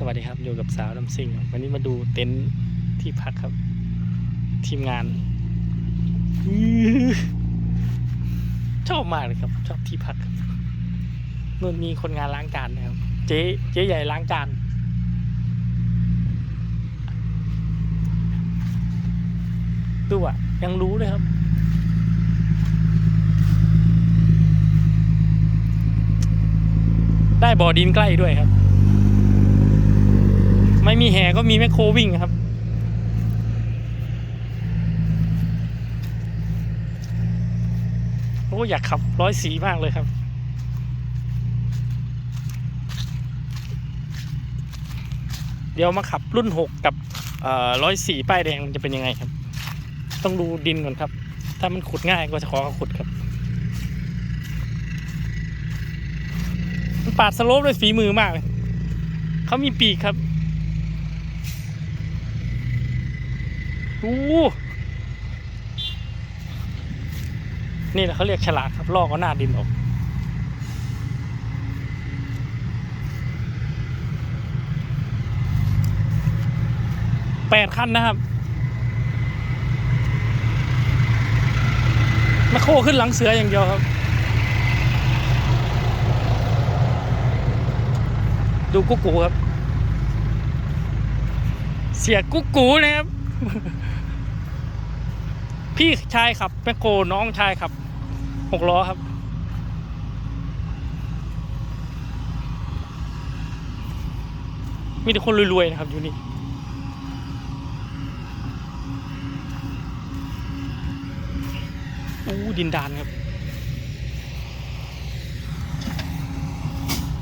สวัสดีครับอยู่กับสาวน้ำซิงวันนี้มาดูเต็นท์ที่พักครับ ทีมงานอชอบมากเลยครับ ชอบที่พักนู่นมีคนงานล้างจานนะครับ เจ๊เจ๊ใหญ่ล้างจานดูอะ ยังรู้เลยครับ ได้บ่อดินใกล้ด้วยครับ ม่มีแห่ก็มีแมคโครวิ่งครับ โอ้อยากขับร้อยสีมากเลยครับ เดี๋ยวมาขับรุ่นหกกับร้อยสี่ป้ายแดงมันจะเป็นยังไงครับ ต้องดูดินก่อนครับ ถ้ามันขุดง่ายก็จะขอขาขุดครับมันปาดสโลปด้วยฝีมือมากเลยเขามีปีกครับ อู้นี่แหละเขาเรียกฉลาดครับลอกเอาหน้าดินออกแปดคันนะครับมคโคขึ้นหลังเสืออย่างเดียวครับ ดูกุ๊กกูครับ เสียกุ๊กกูนะครับ พี่ชายขับแมคโครน้องชายขับหกล้อครับมีแต่คนรวยๆนะครับอยู่นี่อู้ดินดานครับ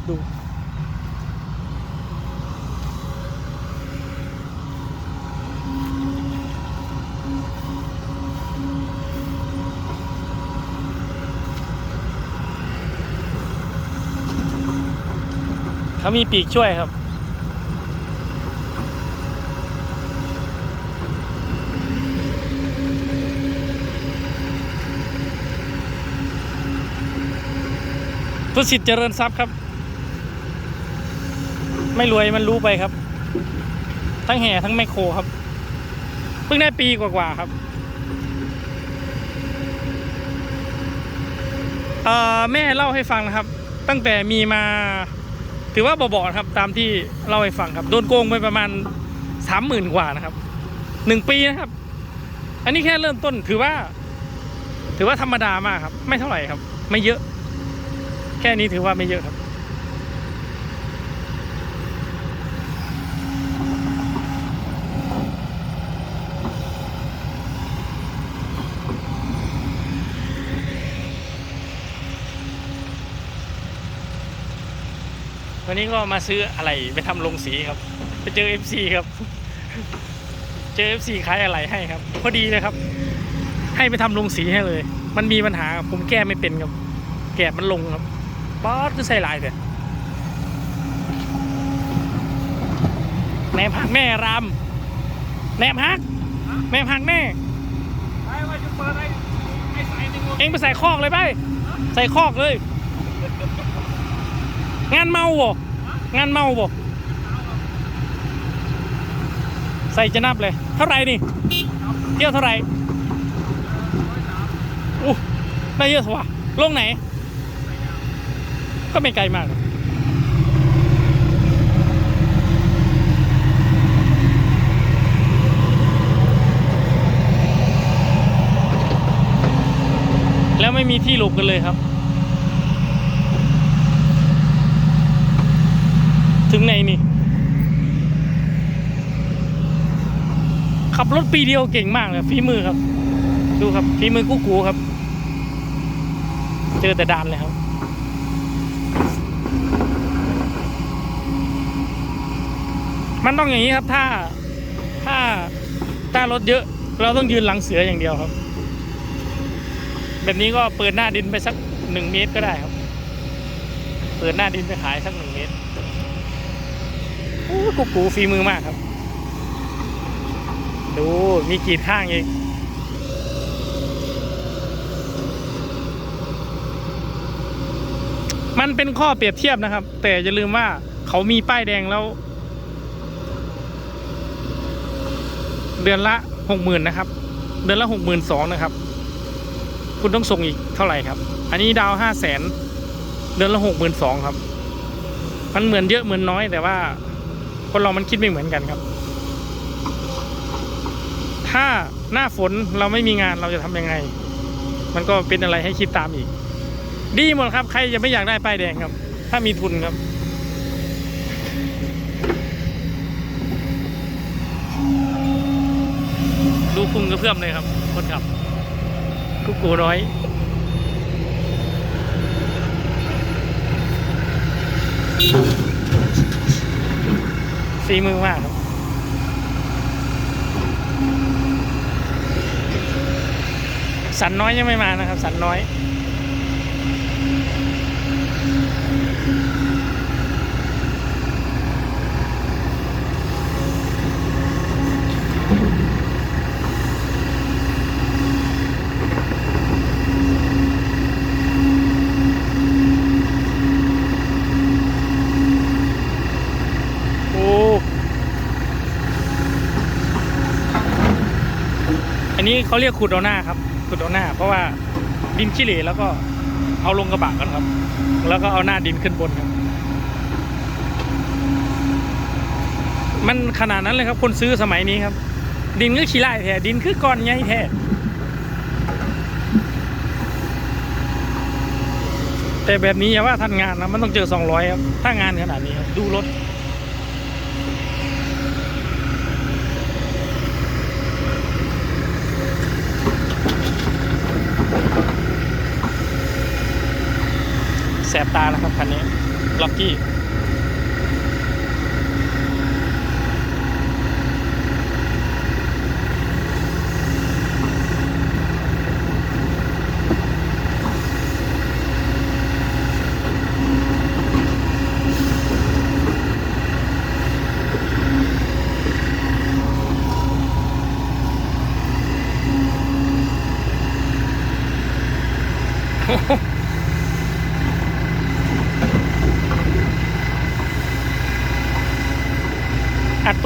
ดู เขามีปีกช่วยครับตุสิทธิ์เจริญทรัพย์ครับ ไม่รวยมันรู้ไปครับ ทั้งแห่ทั้งแมคโครครับ เพิ่งได้ปีกว่าๆครับเอ่อแม่เล่าให้ฟังนะครับ ตั้งแต่มีมา ถือว่าเบาๆครับตามที่เล่าให้ฟังครับ โดนโกงไปประมาณสามหมื่นกว่านะครับหนึ่งปีนะครับ อันนี้แค่เริ่มต้นถือว่า ถือว่าธรรมดามากครับ ไม่เท่าไหร่ครับ ไม่เยอะ แค่นี้ถือว่าไม่เยอะครับ วันนี้ก็มาซื้ออะไรไปทำลงสีครับ ไปเจอ FC ครับ เจอ FC ขายอะไรให้ครับ พอดีเลยครับ ให้ไปทำลงสีให้เลย มันมีปัญหาผมแก้ไม่เป็นครับ แกะมันลงครับป๊อดก็ใส่ลายเถอะแหนมหักแม่รำแหนมหักแหนมหักแม่ไปว่าจะเปิดไอ้ไอ้สายหนึ่งเองไปใส่คอกเลยไป ใส่คอกเลย งานเมาบ่งานเมาบ่ใส่จะนับเลย เท่าไหร่นี่ เที่ยวเท่าไหร่อู้ได้เยอะสวะลงไหน ก็ไม่ไกลมากหรอกแล้วไม่มีที่หลบกันเลยครับ ถึงไหนนี่ ขับรถปีเดียวเก่งมากเลยฝีมือครับ ดูครับฝีมือกู้กูครับ เจอแต่ดานเลยครับมันต้องอย่างนี้ครับ ถ้า ถ้า ถ้ารถเยอะ เราต้องยืนหลังเสืออย่างเดียวครับ แบบนี้ก็เปิดหน้าดินไปสักหนึ่งเมตรก็ได้ครับ เปิดหน้าดินไปขายสักหนึ่งเมตร กูกูฟีมือมากครับ ดูมีกีดข้างอีกมันเป็นข้อเปรียบเทียบนะครับ แต่อย่าลืมว่าเขามีป้ายแดงแล้ว เดือนละหกหมื่นนะครับ เดือนละหกหมื่นสองนะครับ คุณต้องส่งอีกเท่าไหร่ครับ อันนี้ดาวห้าแสนเดือนละหกหมื่นสองครับ มันเหมือนเยอะเหมือนน้อยแต่ว่า คนเรามันคิดไม่เหมือนกันครับ ถ้าหน้าฝนเราไม่มีงานเราจะทำยังไง มันก็เป็นอะไรให้คิดตามอีก ดีหมดครับ ใครจะไม่อยากได้ป้ายแดงครับ ถ้ามีทุนครับดูพุงกระเพื่อมเลยครับคนขับกุ๊กกูร้อย ซีมือมากครับสันน้อยยังไม่มานะครับ สันน้อย โอ้ อั นี้เขาเรียกขุดเอาหน้าครับ ขุดเอาหน้า เพราะว่าดินขี้เหร่แล้วก็เอาลงกระบะกันครับ แล้วก็เอาหน้าดินขึ้นบนครับ มันขนาดนั้นเลยครับ คนซื้อสมัยนี้ครับ ดินก็ขี้ไล่แท้ดินคือก้อนใหญ่แท้แต่แบบนี้อย่าว่าทันงานนะมันต้องเจอ 200 ครับ ถ้างานขนาดนี้ครับ ดูรถ ตาแล้วครับคันนี้ล็อกกี้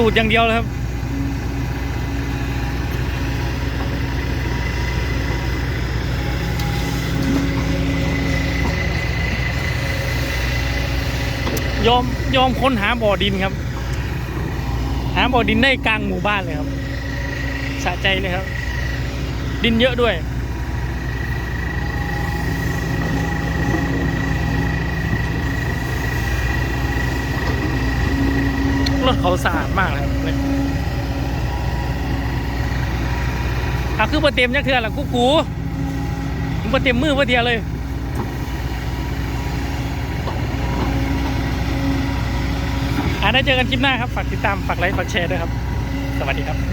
ตูดอย่างเดียวเลยครับ ยอมยอมค้นหาบ่อดินครับ หาบ่อดินได้กลางหมู่บ้านเลยครับ สะใจเลยครับ ดินเยอะด้วย ถเขาสะอาดมากเลยครับเนี่ยอะคือมาเต็มยังเทื่อละกูกูมาเต็มมือมาเทียเลยอ่าได้เจอกันคลิปหน้าครับ ฝากติดตาม ฝากไลค์ ฝากแชร์ด้วยครับ สวัสดีครับ